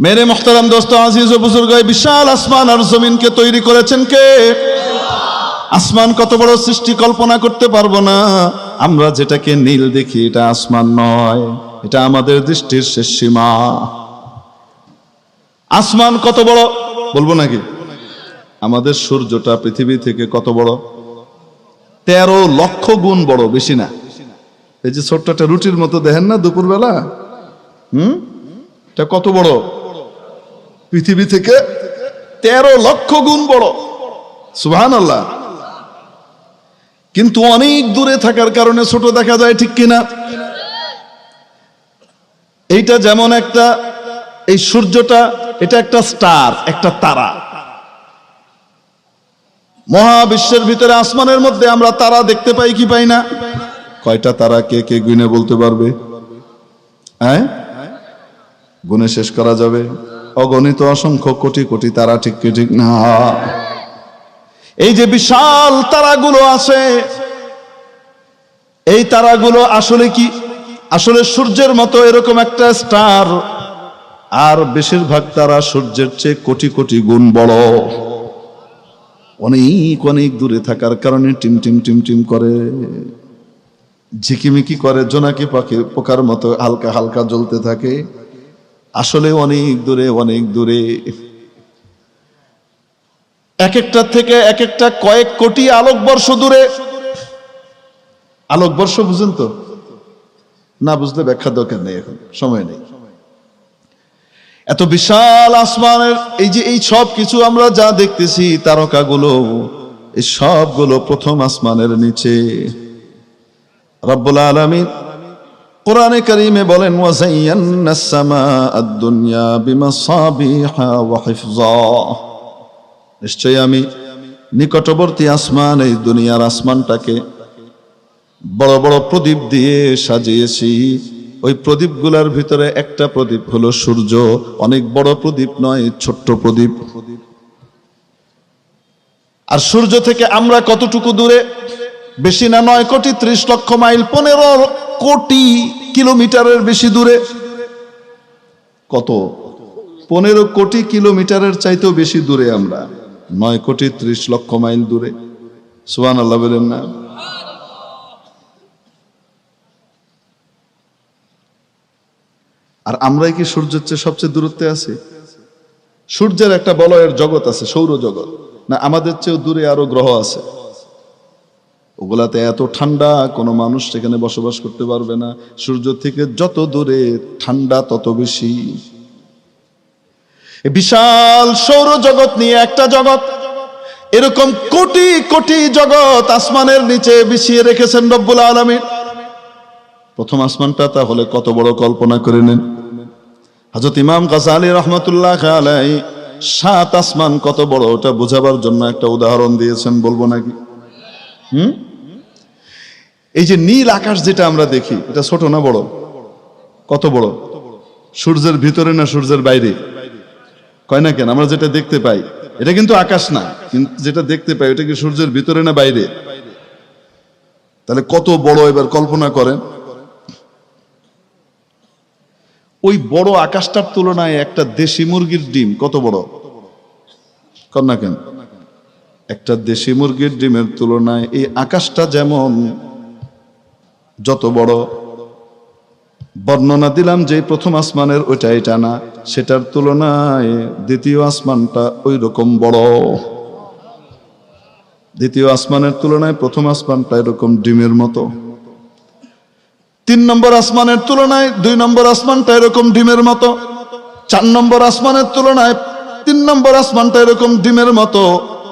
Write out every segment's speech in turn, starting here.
মেরে মোহতারাম দোস্ত আজিজ ও বুজুর্গ বিশাল আসমান আর জমিনকে তৈরি করেছেন কে আসমান কত বড় সৃষ্টি কল্পনা করতে পারব না আমরা যেটাকে নীল দেখি, এটা আসমান নয়, এটা আমাদের দৃষ্টির শেষ সীমা। আসমান কত বড়? বলব নাকি? আমাদের সূর্যটা পৃথিবী থেকে কত বড়? তেরো লক্ষ গুণ বড়, বেশি না। এই যে ছোট্ট একটা রুটির মতো দেখেন না দুপুরবেলা? হুম? এটা কত বড়? পৃথিবী থেকে তেরো লক্ষ গুণ বড়। সুহান আল্লাহ কিন্তু অনেক দূরে থাকার কারণে ছোট দেখা যায় ঠিক কিনা? এইটা যেমন একটা, এই সূর্যটা, এটা একটা স্টার, একটা তারা। মহাবিশ্বের ভিতরে আসমানের মধ্যে আমরা তারা দেখতে পাই কি পাই না? কয়টা তারা কে কে গুনে বলতে পারবে? হ্যাঁ? গুনে শেষ করা যাবে। অগণিত অসংখ্য কোটি কোটি তারা ঠিক ঠিক না? এই যে বিশাল তারাগুলো আছে, এই তারাগুলো আসলে কি? আসলে সূর্যের মতো এরকম একটা স্টার, আর বেশিরভাগ তারা সূর্যের চেয়ে কোটি কোটি গুণ বড়। অনেক অনেক দূরে থাকার কারণে টিম টিম টিম টিম করে, ঝিকিমিকি করে, জোনাকি পাখি পোকার মতো হালকা হালকা জ্বলতে থাকে। আসলে অনেক দূরে অনেক দূরে। এক একটা থেকে এক একটা কয়েক কোটি আলোকবর্ষ দূরে। আলোকবর্ষ বুঝেন তো? না বুঝলে ব্যাখ্যা দরকার নেই এখন, সময় নেই। এত বিশাল আসমানের এই যে এই সব কিছু আমরা যা দেখতেছি, তারকাগুলো, এই সবগুলো প্রথম আসমানের নিচে। রব্বুল আলামিন কোরআনে কারিমে বলেন নিশ্চয়ই আমি নিকটবর্তী আসমান, এই দুনিয়ার আসমানটাকে বড় বড় প্রদীপ দিয়ে সাজিয়েছি। ওই প্রদীপগুলোর ভিতরে একটা প্রদীপ হলো সূর্য। অনেক বড় প্রদীপ নয়, ছোট্ট প্রদীপ। আর সূর্য থেকে আমরা কতটুকু দূরে? বেশি না নয়, কোটি ত্রিশ লক্ষ মাইল, পনেরো কোটি কিলোমিটারের বেশি দূরে? কত? পনেরো কোটি কিলোমিটারের চাইতেও বেশি দূরে আমরা। নয় কোটি ত্রিশ লক্ষ মাইল দূরে। সুহান আল্লাহ বলেন না? আর আমরাই কি সূর্যের চেয়ে সবচেয়ে দূরত্বে আছি? সূর্যের একটা বলয়ের জগৎ আছে সৌর জগৎ না, আমাদের চেয়েও দূরে আরও গ্রহ আছে। ওগুলাতে এত ঠান্ডা, কোনো মানুষ সেখানে বসবাস করতে পারবে না। সূর্য থেকে যত দূরে ঠান্ডা, তত বেশি। বিশাল সৌর জগৎ নিয়ে একটা জগৎ। এরকম কোটি কোটি জগৎ আসমানের নিচে বিছিয়ে রেখেছেন রব্বুল আলমী প্রথম আসমানটা তাহলে কত বড় কল্পনা করে নেন। হজরত ইমাম গাজালি রহমতুল্লাহ আলাই সাত আসমান কত বড়, ওটা বোঝাবার জন্য একটা উদাহরণ দিয়েছেন, বলব নাকি? হুম? এই যে নীল আকাশ যেটা আমরা দেখি, এটা ছোট না বড়? কত বড়? সূর্যের ভিতরে না সূর্যের বাইরে? কয় না কেন? আমরা যেটা দেখতে পাই, এটা কিন্তু আকাশ না, কিন্তু যেটা দেখতে পাই এটা কি সূর্যের ভিতরে না বাইরে? তাহলে কত বড় এবার কল্পনা করেন? ওই বড় আকাশটার তুলনায় একটা দেশি মুরগির ডিম কত বড়? না কেন? একটা দেশি মুরগির ডিমের তুলনায় এই আকাশটা যেমন যত বড় বর্ণনা দিলাম যে প্রথম আসমানের ওইটা এটা না, সেটার তুলনায় দ্বিতীয় আসমানটা ওই রকম বড়। দ্বিতীয় আসমানের তুলনায় প্রথম আসমানটা এরকম ডিমের মতো। তিন নম্বর আসমানের তুলনায় দুই নম্বর আসমানটা এরকম ডিমের মতো। চার নম্বর আসমানের তুলনায় তিন নম্বর আসমানটা এরকম ডিমের মতো।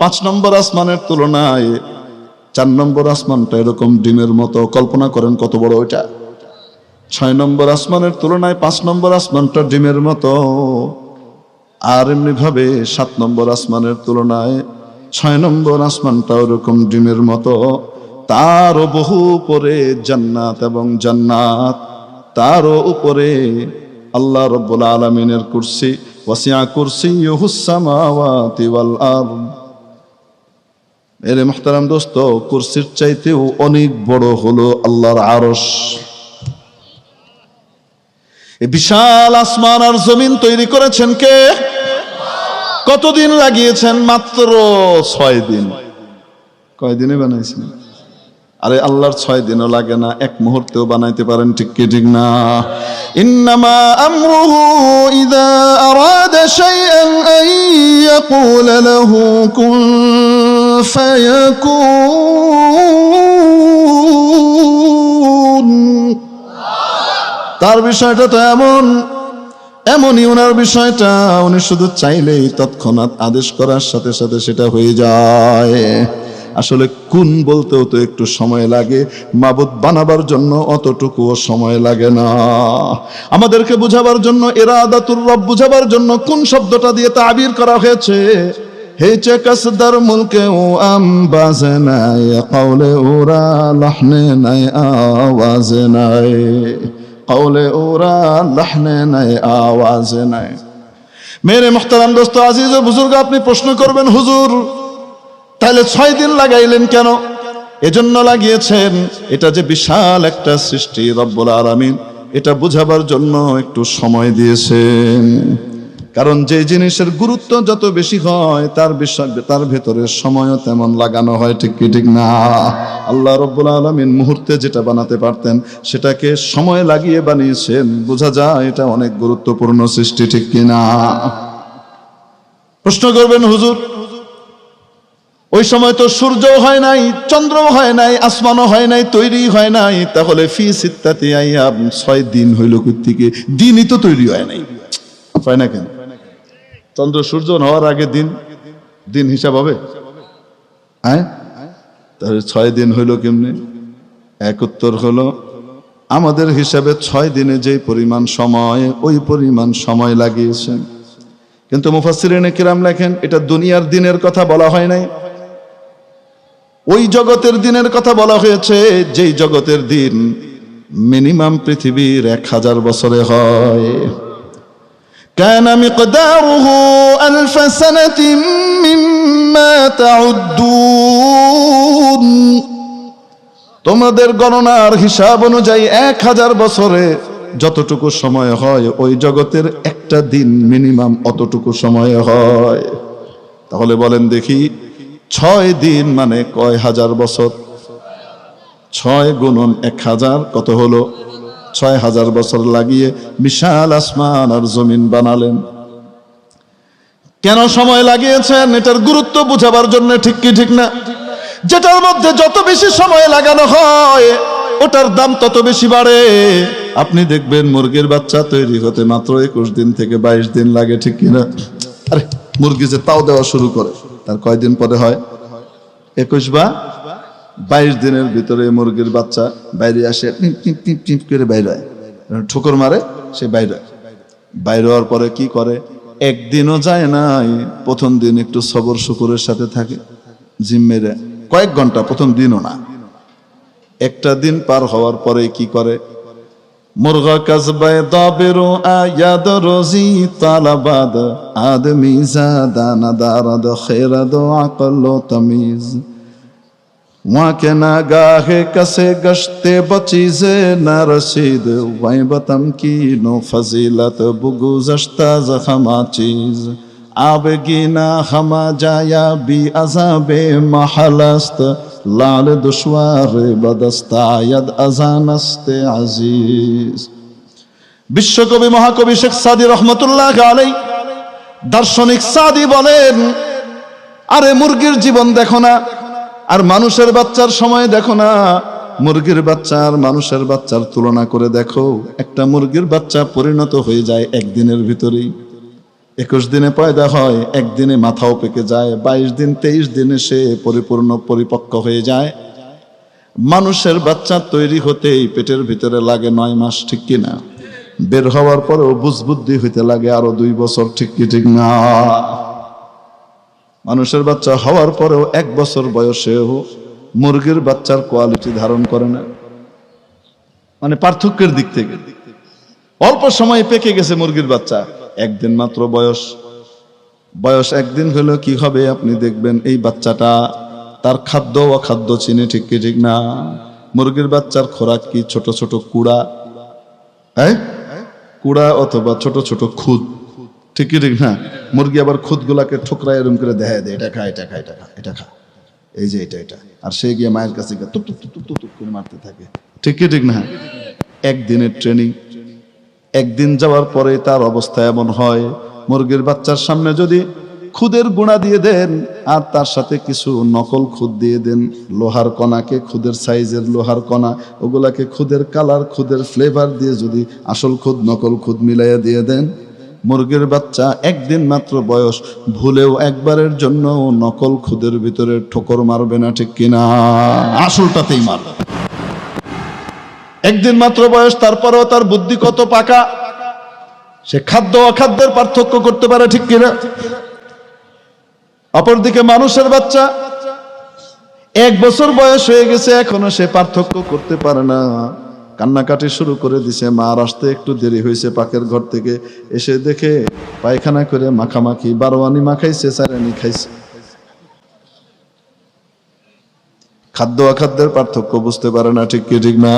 পাঁচ নম্বর আসমানের তুলনায় চার নম্বর আসমানটা এরকম ডিমের মতো, কল্পনা করেন কত বড় ওইটা। ছয় নম্বর আসমানের তুলনায় পাঁচ নম্বর আসমানটা ডিমের মতো। আর এমনি ভাবে সাত নম্বর আসমানের তুলনায় ছয় নম্বর আসমানটা ওরকম ডিমের মতো। তারও বহু উপরে জান্নাত এবং জান্নাত, তারও উপরে আল্লাহ রব্বুল আলমিনের কুরসি, ওয়াসিয়া কুরসি সামাওয়াতি ওয়াল আরদ। এরে মোহতারাম দোস্ত, কুরসির চাইতেও অনেক বড় হলো আল্লাহর এই বিশাল আসমান আর জমিন তৈরি করেছেন কে? কতদিন লাগিয়েছেন? মাত্র ছয় দিন। কয় দিনে বানাইছেন? আরে আল্লাহর ছয় দিনও লাগে না, এক মুহূর্তেও বানাইতে পারেন, ঠিক কি, ঠিক না? ইন্নামা আমরুহু ইদা আরাদা শাইআন আন ইয়াকুলা লাহু কুন তার বিষয়টা তো এমন, এমনই ওনার বিষয়টা, উনি শুধু চাইলেই তৎক্ষণাৎ আদেশ করার সাথে সাথে সেটা হয়ে যায়। আসলে কোন বলতেও তো একটু সময় লাগে, মাবুদ বানাবার জন্য অতটুকুও সময় লাগে না। আমাদেরকে বুঝাবার জন্য এরা আদাতুর রব বুঝাবার জন্য কোন শব্দটা দিয়ে তা আবির করা হয়েছে? হেচে কসদার মুলকে ও আম বাজে নাই কৌলে ওরা লহনে নাই, আওয়াজে নাই। কৌলে ওরা লহনে নাই, আওয়াজে নাই। মেরে মোহতারাম দোস্ত আজিজ ও বুজুর্গ, আপনি প্রশ্ন করবেন, হুজুর, তাহলে ছয় দিন লাগাইলেন কেন? এজন্য লাগিয়েছেন, এটা যে বিশাল একটা সৃষ্টি, রব্বুল আলামিন, এটা বুঝাবার জন্য একটু সময় দিয়েছেন। কারণ যে জিনিসের গুরুত্ব যত বেশি হয়, তার বিষয়, তার ভেতরে সময়ও তেমন লাগানো হয়, ঠিক কি, ঠিক না? আল্লাহ রব্বুল আলমিন মুহূর্তে যেটা বানাতে পারতেন, সেটাকে সময় লাগিয়ে বানিয়েছেন। বোঝা যায় এটা অনেক গুরুত্বপূর্ণ সৃষ্টি, ঠিক কিনা প্রশ্ন করবেন হুজুর, ওই সময় তো সূর্যও হয় নাই, চন্দ্রও হয় নাই, আসমানও হয় নাই, তৈরি হয় নাই, তাহলে ফি সিত্তাতে আইয়া ছয় দিন হইল থেকে দিনই তো তৈরি হয় নাই। হয় না কেন? চন্দ্র সূর্য হওয়ার আগে দিন দিন হিসাব হবে। হ্যাঁ তাহলে ছয় দিন হইল কেমনি? এক উত্তর হলো, আমাদের হিসাবে ছয় দিনে যে পরিমাণ সময়, ওই পরিমাণ সময় লাগিয়েছেন কিন্তু মুফাসসিরিনে কিরাম লেখেন, এটা দুনিয়ার দিনের কথা বলা হয় নাই। ওই জগতের দিনের কথা বলা হয়েছে, যেই জগতের দিন মিনিমাম পৃথিবীর এক হাজার বছরে হয়। كان مقداره ألف سنة مما تعدون তোমাদের গণনার হিসাব অনুযায়ী এক হাজার বছরে যতটুকু সময় হয় ওই জগতের একটা দিন মিনিমাম অতটুকু সময় হয় তাহলে বলেন দেখি ছয় দিন মানে কয় হাজার বছর ছয় গুণন এক হাজার কত হলো ছয় হাজার বছর লাগিয়ে বিশাল আসমান আর জমিন বানালেন। কেন সময় লাগিয়েছেন এটার গুরুত্ব বুঝাবার জন্য ঠিক কি ঠিক না? যেটার মধ্যে যত বেশি সময় লাগানো হয়, ওটার দাম তত বেশি বাড়ে। আপনি দেখবেন মুরগির বাচ্চা তৈরি হতে মাত্র একুশ দিন থেকে বাইশ দিন লাগে, ঠিক কিনা আরে, মুরগি যে তাও দেওয়া শুরু করে, তার কয়দিন পরে হয়? একুশ বা বাইশ দিনের ভিতরে মুরগির বাচ্চা বাইরে আসে করে বাইরে হয়। ঠুকর মারে, সে বাইরে হয়। বাইরে হওয়ার পরে কি করে? একদিনও যায় নাই, প্রথম দিন একটু সবর শুকুরের সাথে থাকে, জিম মেরে। কয়েক ঘণ্টা, প্রথম দিনও না। একটা দিন পার হওয়ার পরে কি করে? মুরগা কাজবায় দাবেরো আয়াদ রোজি তালাবাদ, আদমি খেরাদ وہاں کے نا گاہے کسے گشتے بچیزے نہ رسید وہیں بتم کی نو فضیلت بگزشتہ زخما چیز آب گینا ہما جایا بی عذاب محلست لال دشوار بدستا ید ازانست عزیز বিশ্বকবি মহাকবি শেখ সাদি রহমতুল্লাহ আলাই দার্শনিক সাদি বলেন আরে মুরগির জীবন দেখো না আর মানুষের বাচ্চার সময় দেখো না। মুরগির বাচ্চা আর মানুষের বাচ্চার তুলনা করে দেখো। একটা মুরগির বাচ্চা পরিণত হয়ে যায় একদিনের ভিতরেই। একুশ দিনে পয়দা হয়, একদিনে মাথাও পেকে যায়। বাইশ দিন, তেইশ দিনে সে পরিপূর্ণ, পরিপক্ক হয়ে যায়। মানুষের বাচ্চা তৈরি হতেই পেটের ভিতরে লাগে নয় মাস, ঠিক কিনা বের হওয়ার পরেও বুঝবুদ্ধি হইতে লাগে আরও দুই বছর, ঠিক কি, ঠিক না? মানুষের বাচ্চা হওয়ার পরেও এক বছর বয়সেও মুরগির বাচ্চার কোয়ালিটি ধারণ করে না। মানে পার্থক্যের দিক থেকে। অল্প সময় পেকে গেছে মুরগির বাচ্চা, একদিন মাত্র বয়স। বয়স একদিন হলো কি হবে আপনি দেখবেন, এই বাচ্চাটা তার খাদ্য অখাদ্য চিনে ঠিক কি ঠিক না? মুরগির বাচ্চার খোরাক কি ছোট ছোট কুড়া? হ্যাঁ? কুড়া অথবা ছোট ছোট খুদ। ঠিক ঠিক না মুরগি আবার খুদগুলাকে ঠোকরায় এরম করে দেখায় দেয়, এটা খা এটা খা এটা খা এটা খা। এই যে এটা এটা। আর সে গিয়ে মায়ের কাছে গিয়ে টুক টুক টুক টুক করে মারতে থাকে। ঠিক ঠিক না একদিনের ট্রেনিং, একদিন যাওয়ার পরে তার অবস্থা এমন হয়, মুরগির বাচ্চার সামনে যদি খুদের গুণা দিয়ে দেন, আর তার সাথে কিছু নকল খুদ দিয়ে দেন, লোহার কণাকে খুদের সাইজের লোহার কণা, ওগুলাকে খুদের কালার, খুদের ফ্লেভার দিয়ে যদি আসল খুদ, নকল খুদ মিলাইয়া দিয়ে দেন মুরগির বাচ্চা একদিন মাত্র বয়স, ভুলেও একবারের জন্য নকল খুদের ভিতরে ঠোকর মারবে না, ঠিক কিনা? আসলটাতেই মারবে। একদিন মাত্র বয়স, তারপরেও তার বুদ্ধি কত পাকা? সে খাদ্য অখাদ্যের পার্থক্য করতে পারে, ঠিক কিনা? অপরদিকে মানুষের বাচ্চা, এক বছর বয়স হয়ে গেছে, এখনও সে পার্থক্য করতে পারে না। কান্নাকাটি শুরু করে দিছে। মার আসতে একটু দেরি হয়েছে পাকের ঘর থেকে। এসে দেখে পায়খানা করে মাখামাখি, বারোয়ানি মাখাইছে চারানি খাইছে। খাদ্য অখাদ্যের পার্থক্য বুঝতে পারে না, ঠিক কি, ঠিক না?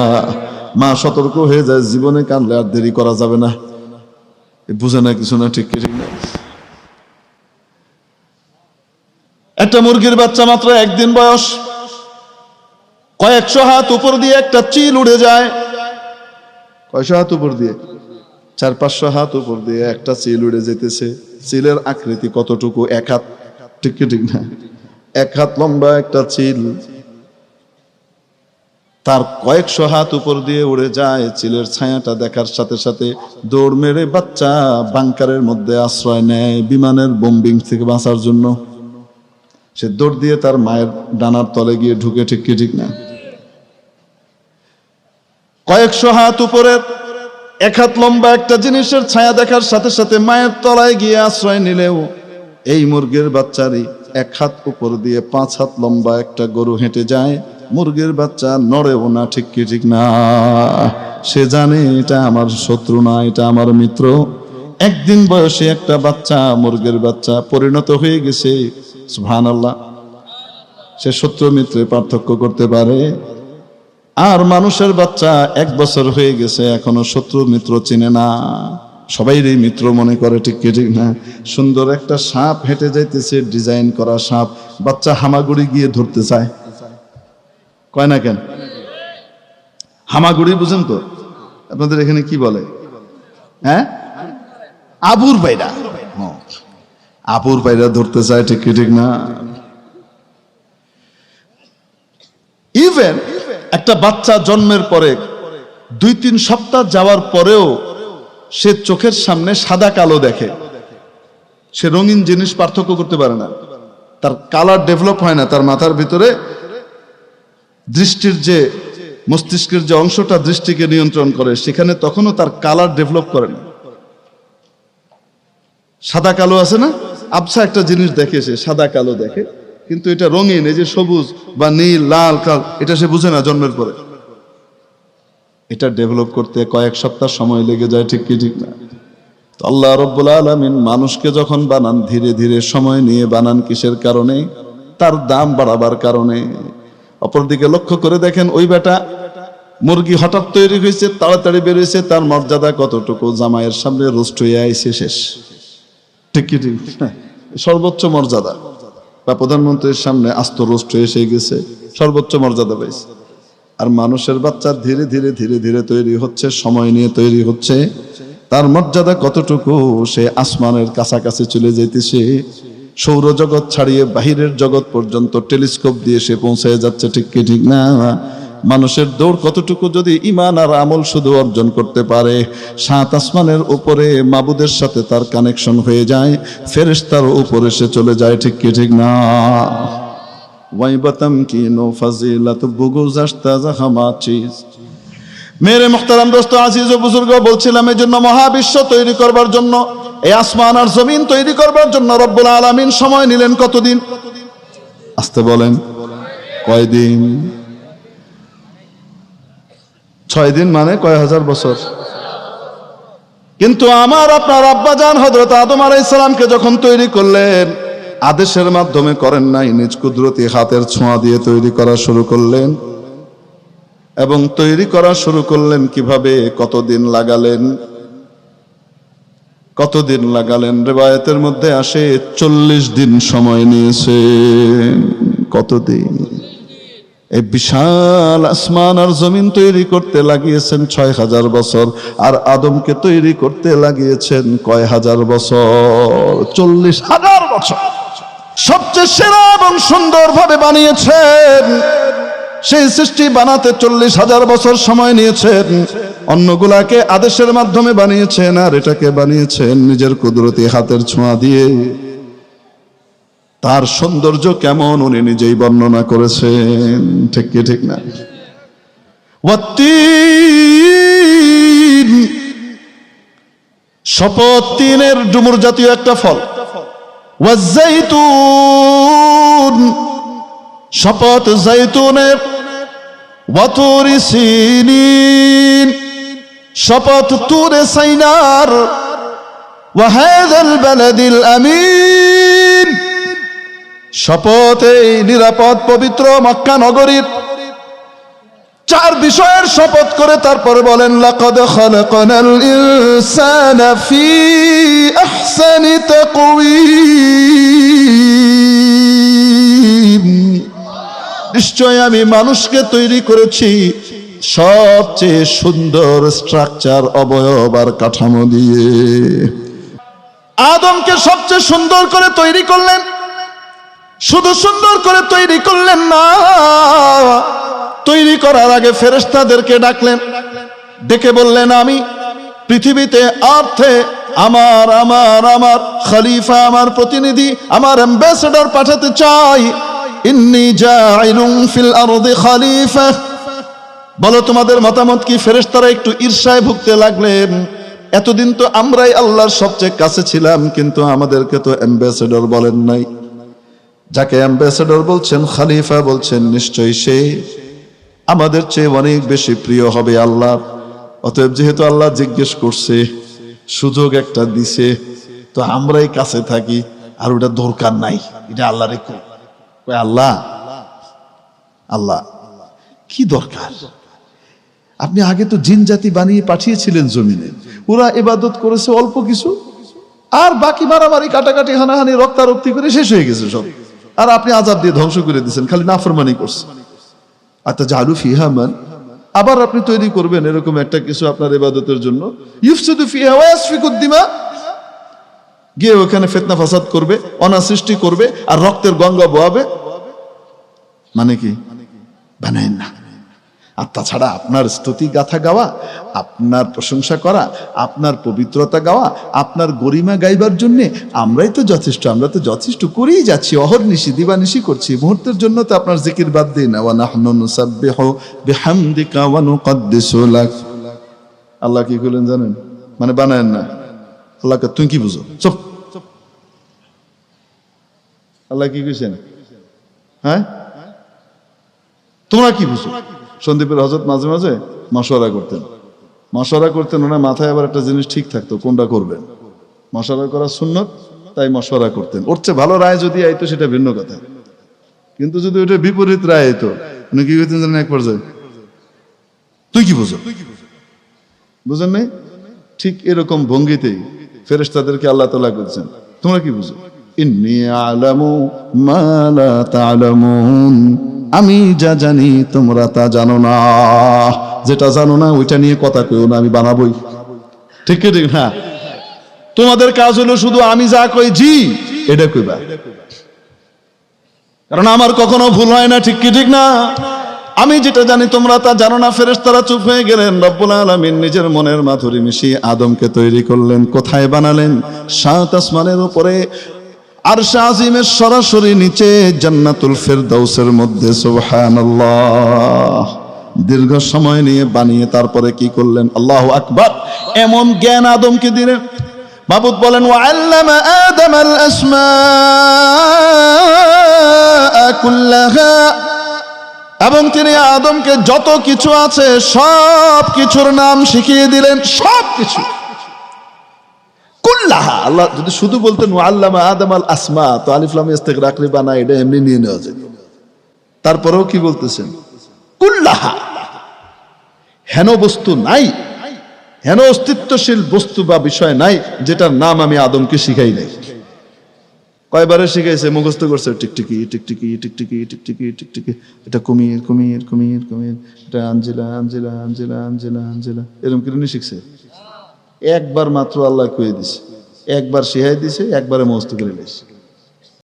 মা সতর্ক হয়ে যায়, জীবনে কানলে আর দেরি করা যাবে না। বুঝে না কিছু না, ঠিক কি, ঠিক না? একটা মুরগির বাচ্চা মাত্র একদিন বয়স। কয়েকশো হাত উপর দিয়ে একটা চিল উড়ে যায়। কয়শো হাত উপর দিয়ে? চার পাঁচশো হাত উপর দিয়ে একটা চিল উড়ে যেতেছে। চিলের আকৃতি কতটুকু? এক হাত। ঠিক ঠিক না? এক হাত লম্বা একটা চিল তার কয়েকশো হাত উপর দিয়ে উড়ে যায় চিলের ছায়াটা দেখার সাথে সাথে দৌড় মেরে বাচ্চা বাংকারের মধ্যে আশ্রয় নেয় বিমানের বোম্বিং থেকে বাঁচার জন্য। সে দৌড় দিয়ে তার মায়ের ডানার তলে গিয়ে ঢুকে, ঠিক কি ঠিক না? কয়েকশো হাত উপরের এক হাত লম্বা একটা জিনিসের ছায়া দেখার সাথে সাথে মায়ের তলায় গিয়ে আশ্রয় নিলেও এই মুরগির বাচ্চারই এক হাত উপর দিয়ে পাঁচ হাত লম্বা একটা গরু হেঁটে যায়, মুরগির বাচ্চা নড়েও না, ঠিক কি, ঠিক না। সে জানে এটা আমার শত্রু না, এটা আমার মিত্র। একদিন বয়সে একটা বাচ্চা, মুরগির বাচ্চা পরিণত হয়ে গেছে। সুহান আল্লাহ সে শত্রু মিত্রে পার্থক্য করতে পারে। আর মানুষের বাচ্চা এক বছর হয়ে গেছে, এখনও শত্রু মিত্র চিনে না। সবাইরই মিত্র মনে করে, ঠিক কি, ঠিক না? সুন্দর একটা সাপ হেঁটে যাইতেছে, ডিজাইন করা সাপ। বাচ্চা হামাগুড়ি গিয়ে ধরতে চায়। কয় না কেন? হামাগুড়ি বুঝেন তো? আপনাদের এখানে কি বলে? হ্যাঁ? আবুর হ্যাঁ। আবুর বাইরা ধরতে চায়, ঠিক কি, ঠিক না? ইভেন একটা বাচ্চা জন্মের পরে দুই তিন সপ্তাহ যাওয়ার পরেও সে চোখের সামনে সাদা কালো দেখে। সে রঙিন জিনিস পার্থক্য করতে পারে না। তার কালার ডেভেলপ হয় না, তার মাথার ভিতরে দৃষ্টির যে মস্তিষ্কের যে অংশটা দৃষ্টিকে নিয়ন্ত্রণ করে, সেখানে তখনও তার কালার ডেভেলপ করে না। সাদা কালো আছে না? আবসা একটা জিনিস দেখে সে, সাদা কালো দেখে। কিন্তু এটা রঙিন, এই যে সবুজ বা নীল, লাল, কাল, এটা সে বুঝে না জন্মের পরে। এটা ডেভেলপ করতে কয়েক সপ্তাহ সময় লেগে যায়, ঠিক কি, ঠিক না? তো আল্লাহ রব্বুল আলমিন মানুষকে যখন বানান, ধীরে ধীরে সময় নিয়ে বানান কিসের কারণে? তার দাম বাড়াবার কারণে। অপরদিকে লক্ষ্য করে দেখেন, ওই বেটা মুরগি হঠাৎ তৈরি হয়েছে, তাড়াতাড়ি বেরিয়েছে তার মর্যাদা কতটুকু? জামাইয়ের সামনে রোস্ট হয়ে আইছে শেষ। ঠিক কি, ঠিক সর্বোচ্চ মর্যাদা। বা প্রধানমন্ত্রীর সামনে আস্ত রোস্ট এসে গেছে, সর্বোচ্চ মর্যাদা পাইছে। আর মানুষের বাচ্চা ধীরে ধীরে ধীরে ধীরে তৈরি হচ্ছে, সময় নিয়ে তৈরি হচ্ছে। তার মর্যাদা কতটুকু, সে আসমানের কাছাকাছি চলে যেতেছে সৌরজগৎ ছাড়িয়ে বাহিরের জগৎ পর্যন্ত টেলিস্কোপ দিয়ে সে পৌঁছে যাচ্ছে, ঠিক কি ঠিক না? মানুষের দৌড় কতটুকু যদি ইমান আর আমল শুধু অর্জন করতে পারে, সাত আসমানের উপরে মাবুদের সাথে তার কানেকশন হয়ে যায়, ফেরেশতার উপরে সে চলে যায়, ঠিক কি, ঠিক না? ওয়াইবাতাম কি নো ফাজিলাত বুগুজাস্তা জাহামা চিজ। মেরে মুখতারাম দোস্ত, আজিজ ও বুজুর্গ, বলছিলাম এই জন্য মহাবিশ্ব তৈরি করবার জন্য, এই আসমান আর জমিন তৈরি করবার জন্য রব্বুল আলামিন সময় নিলেন কতদিন? আসতে বলেন, কয়দিন? ছয় দিন মানে কয় হাজার বছর? কিন্তু আমার আপনার আব্বা আব্বাজান হজরত আদম আলাই ইসলামকে যখন তৈরি করলেন, আদেশের মাধ্যমে করেন নাই, নিজ কুদরতি হাতের ছোঁয়া দিয়ে তৈরি করা শুরু করলেন। এবং তৈরি করা শুরু করলেন কীভাবে? কতদিন লাগালেন? কতদিন লাগালেন? রেবায়তের মধ্যে আসে, চল্লিশ দিন সময় নিয়েছে। কতদিন? এই বিশাল আসমান আর জমিন তৈরি করতে লাগিয়েছেন ছয় হাজার বছর, আর আদমকে তৈরি করতে লাগিয়েছেন কয় হাজার বছর? চল্লিশ হাজার বছর। সবচেয়ে সেরা এবং সুন্দরভাবে বানিয়েছেন। সেই সৃষ্টি বানাতে চল্লিশ হাজার বছর সময় নিয়েছেন। অন্যগুলাকে আদেশের মাধ্যমে বানিয়েছেন, আর এটাকে বানিয়েছেন নিজের কুদরতি হাতের ছোঁয়া দিয়ে। তার সৌন্দর্য কেমন উনি নিজেই বর্ণনা করেছেন? ঠিক কি, ঠিক না? শপথ তিনের ডুমুর জাতীয় একটা ফল। ওয়াজ্জাইতুন। শপথ জাইতুনের ওয়াতুরি সিনিন। শপথ তুরে সাইনার। ওয়াহাদাল বালাদিল আমিন। শপথ এই নিরাপদ পবিত্র মক্কা নগরীর চার বিষয়ের শপথ করে তারপরে বলেন, লাকাদ খালাকানাল ইনসানা ফি আহসানি তাকওয়িম। নিশ্চয় আমি মানুষকে তৈরি করেছি সবচেয়ে সুন্দর স্ট্রাকচার, অবয়ব আর কাঠামো দিয়ে। আদমকে সবচেয়ে সুন্দর করে তৈরি করলেন শুধু সুন্দর করে তৈরি করলেন না। তৈরি করার আগে ফেরেস্তাদেরকে ডাকলেন। ডেকে বললেন, আমি পৃথিবীতে অর্থে আমার আমার আমার খলিফা, আমার প্রতিনিধি, আমার অ্যাম্বাসেডর পাঠাতে চাই। ইন্নি ফিল আরদি খলিফা। বলো, তোমাদের মতামত কি? ফেরেস্তারা একটু ঈর্ষায় ভুগতে লাগলেন। এতদিন তো আমরাই আল্লাহর সবচেয়ে কাছে ছিলাম, কিন্তু আমাদেরকে তো অ্যাম্বাসেডর বলেন নাই। যাকে অ্যাম্বাসেডর বলছেন, খালিফা বলছেন, নিশ্চয়ই সে আমাদের চেয়ে অনেক বেশি প্রিয় হবে আল্লাহ। অতএব যেহেতু আল্লাহ জিজ্ঞেস করছে, সুযোগ একটা দিছে, তো আমরাই কাছে থাকি, আর ওটা দরকার নাই। এটা আল্লাহ রেখো আল্লাহ আল্লাহ, কি দরকার? আপনি আগে তো জিন জাতি বানিয়ে পাঠিয়েছিলেন জমিনে। ওরা এবাদত করেছে অল্প কিছু, আর বাকি মারামারি, কাটাকাটি, হানাহানি, রক্তারক্তি করে শেষ হয়ে গেছে সব। আর আপনি আজাদ দিয়ে ধ্বংস করে দিচ্ছেন খালি নাফরমানি করছেন। আচ্ছা জালু ফিহামান আবার আপনি তৈরি করবেন এরকম একটা কিছু আপনার ইবাদতের জন্য। ইউফসিদু ফিহা ওয়া ইয়াসফিকুদ গিয়ে ওখানে ফেতনা ফাসাদ করবে অনা সৃষ্টি করবে, আর রক্তের গঙ্গা বয়াবে মানে কি? বানায় না। আর তাছাড়া আপনার স্তুতি গাথা গাওয়া, আপনার প্রশংসা করা, আপনার পবিত্রতা গাওয়া, আপনার গরিমা গাইবার জন্যে আমরাই তো যথেষ্ট, আমরা তো যথেষ্ট করেই যাচ্ছি অহর্নিশি দিবানিশি করছি। মুহূর্তের জন্য তো আপনার জিকির বাদ দিই না। আল্লাহ কি করলেন জানেন? মানে বানায়েন না। আল্লাহকে তুমি কি বুঝো? চুপ। আল্লাহ কি কইছেন? হ্যাঁ? তোমরা কি বুঝো? সন্দীপের হজরত মাঝে মাঝে মশওয়ারা করতেন। মশওয়ারা করতেন, ওনার মাথায় আবার একটা জিনিস ঠিক থাকতো, কোনটা করবেন? মশওয়ারা করা সুন্নত, তাই মশওয়ারা করতেন। ওর চেয়ে ভালো রায় যদি আইতো, সেটা ভিন্ন কথা। কিন্তু যদি ওটা বিপরীত রায় আইতো, উনি কি করতেন জানেন এক পর্যায়ে? তুই কি বুঝো? বুঝেন নাই? ঠিক এরকম ভঙ্গিতেই ফেরেশতাদেরকে আল্লাহ তালা করছেন। তোমরা কি বুঝো? ইন্নী আলামু মা লা তা'লামুন। আমি যা জানি তোমরা তা জানো না। যেটা জানো না, ওইটা নিয়ে কথা কইও না, আমি বানাবই। ঠিক ঠিক না? তোমাদের কাজ হলো শুধু আমি যা কই জি, এটা কইবা। কারণ আমার কখনো ভুল হয় না, ঠিক কি, ঠিক না? আমি যেটা জানি তোমরা তা জানো না, ফেরেশতারা চুপ হয়ে গেলেন, রব্বুল আলামিন নিজের মনের মাধুরী মিশিয়ে আদমকে তৈরি করলেন, কোথায় বানালেন? সাত আসমানের উপরে আর আজিমের সরাসরি নিচে জান্নাতুল ফেরদাউসের মধ্যে, সুবহানাল্লাহ। দীর্ঘ সময় নিয়ে বানিয়ে তারপরে কি করলেন? আল্লাহ আকবার। এমন জ্ঞান আদমকে দিলেন। মাবুদ বলেন ওয়াল্লামা আদম আল এবং তিনি আদমকে যত কিছু আছে সব কিছুর নাম শিখিয়ে দিলেন সব কিছু আল্লাহ, যদি শুধু বলতেন আল্লামা আদম আল আসমা তো আলিফলাম ইস্তেকরাকরি বানা এটা এমনি নিয়ে নেওয়া তারপরেও কি বলতেছেন? কুল্লাহা হেন বস্তু নাই, হেন অস্তিত্বশীল বস্তু বা বিষয় নাই, যেটার নাম আমি আদমকে শিখাই নাই। কয়বারে শিখাইছে, মুখস্থ করছে, টিকটিকি টিকটিকি টিকটিকি টিকটিকি টিকটিকি, এটা কুমির কুমির কুমির কুমির, এটা আঞ্জিলা আঞ্জিলা আঞ্জিলা আঞ্জিলা আঞ্জিলা, এরকম কিরণই শিখছে। একবার মাত্র আল্লাহ কয়ে দিছে। একবার সেহাই দিছে একবারে মস্ত করে লাইছে